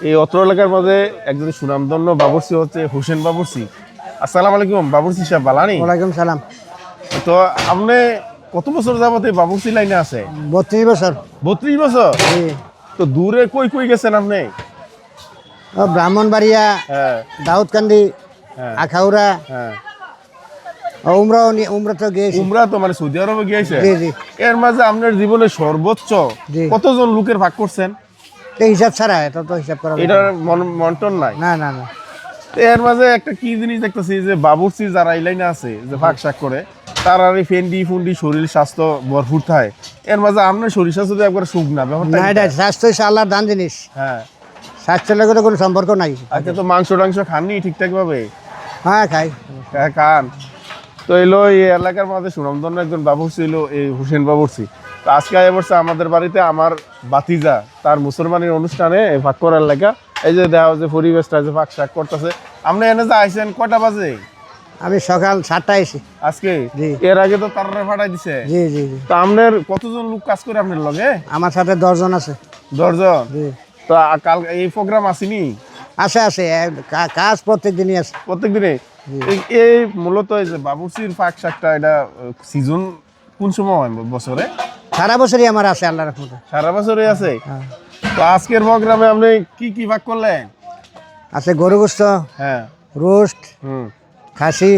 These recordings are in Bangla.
এই অত্র এলাকার মধ্যে একজন সুনামধন্য বাবুর্চি হচ্ছে হোসেন বাবুর্চি। আসসালামু আলাইকুম বাবুর্চি সাহেব বালানি ওয়ালাইকুম সালাম। তো আপনি কত বছর যাবত এই বাবুর্চি লাইনে আছে? বত্রিশ বছর। বত্রিশ বছর? তো দূরে কই কই গেছেন আপনি? ব্রাহ্মণবাড়িয়া হ্যাঁ। দাউদকান্দি হ্যাঁ। আখাউড়া হ্যাঁ। নি- উমরা তো গিয়েছি। উমরা তো মানে সৌদি আরবে গিয়েছে এর মাঝে আপনার জীবনে সর্বোচ্চ কতজন লোকের ভাগ করছেন? তো হিসাব ছাড়া এটা তো হিসাব করা এটার মন- মন্টন নাই? না না না। এর মাঝে একটা কি জিনিস দেখতেছি যে বাবুর্চি যারা এই লাইনে আছে যে ভাগ শাক করে তার আর এই ফেন্ডি ফুন্ডি শরীর স্বাস্থ্য ভরপুর থাকে। এর মাঝে আপনার শরীর স্বাস্থ্য একবার সুখ না ব্যাপারটা না এটা স্বাস্থ্য আল্লাহর দান জিনিস। হ্যাঁ। স্বাস্থ্যের লগে তো কোনো সম্পর্ক নাই। আজকে তো মাংস টাংস খাননি ঠিকঠাক ভাবে? হ্যাঁ খাই। হ্যাঁ, খান। তো এলো এই এলাকার মধ্যে সুনামধন্য একজন বাবুর্চি এলো এই হুসেন বাবুর্চি। তো আজকে আয় বলছে আমাদের বাড়িতে আমার বাতিজা তার মুসলমানের অনুষ্ঠানে ভাগ করার লেখা এই যে দেওয়া যে পরিবেশটা যে ভাগ শাক করতেছে। আপনি এনে যে আইসেন কটা বাজে? আমি সকাল সাতটায় এসি আজকে? এর আগে তো তারা ফাটাই দিছে। জি জি তো আপনার কতজন লোক কাজ করে আপনার লগে? আমার সাথে দশজন আছে। দশজন? জি। তো কাল এই প্রোগ্রাম আসেনি? আছে আছে কাজ প্রত্যেক দিনই আছে প্রত্যেক দিনে এই- মূলত এই যে বাবুর্চির ফাঁক শাকটা এটা সিজন কোন সময় হয় বছরে? সারা বছরই আমার আছে আল্লাহ রহমতে। সারা বছরই আছে। তো আজকের প্রোগ্রামে আপনি কি কি ভাগ করলেন? আছে গরু গোস্ত হ্যাঁ। রোস্ট হুম। খাসি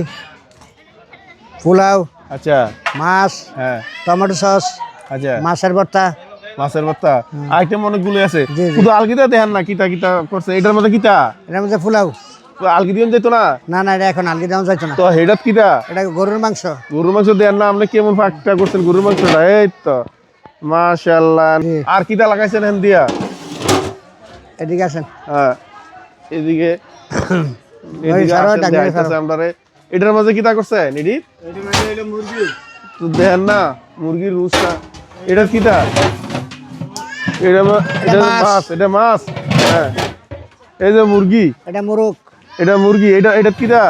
পোলাও আচ্ছা। মাছ হ্যাঁ। টমেটো সস আচ্ছা। মাছের ভর্তা। মাছের ভর্তা। আইটেম অনেকগুলো আছে। শুধু আলগিদা দেখেন না কিতা কিতা করছে? এটার মধ্যে কিতা? এটার মধ্যে পোলাও। তো যেত না? না না এটা এখন যাইতো না। তো হেডাত এটা গরুর মাংস। গরুর মাংস দেন না আপনি কেমন ফাঁকটা করছেন গরুর মাংসটা? এই তো মাশাল্লাহ আর কিতা লাগাইছেন হেন দিয়া? এদিকে আসেন। হ্যাঁ এদিকে। এটার মাঝে কিতা করছেন এডি তো দেখেন না মুরগির রুসটা এটা কিতা এটা মাছ। এটা মাছ। হ্যাঁ এই যে মুরগি। এটা মুরুক এটা মুরগি এটা এটা কিতা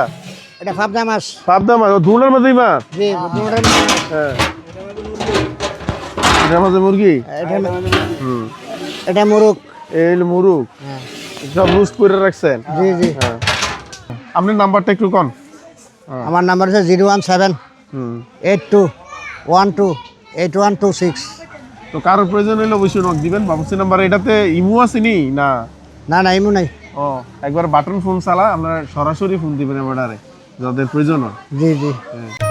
এটা ফাবদা মাছ। পাবদা মাছ ধুনের মধ্যেই মাছ জি দুটোর মাছ। হ্যাঁ। এটার মাঝে মুরগি? এটা হুম। এটা মুরুক এই হলো মুরুগ হ্যাঁ। সব রুস্ট করে রাখছেন? জি জি। হ্যাঁ। আপনার নাম্বারটা একটু কন। আমার নাম্বার হচ্ছে zero one seven eight two one two eight one two six. তো কারোর প্রয়োজন হলে অবশ্যই নক দিবেন। বাবুসি নাম্বার এটাতে ইমু আসেনি না? না? না এমন নাই। ও একবার বাটন ফোন চালা আমরা সরাসরি ফোন দিবেন এবারে যাদের প্রয়োজন হয় জি জি হ্যাঁ।